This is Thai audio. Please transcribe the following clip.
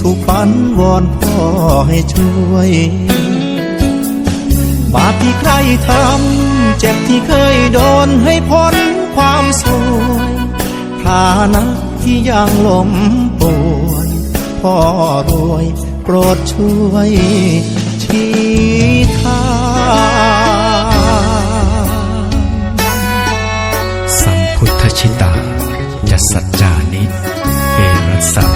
ทุกฝันวอนพ่อให้ช่วย บาปที่ใครทำเจ็บที่เคยโดนให้พ้นความสวยฐานะที่ยังหลมป่วยพ่อรวยโปรดช่วยชี้ทางสัมพุทธชิตาจะสัจจานิ เอรัสสะ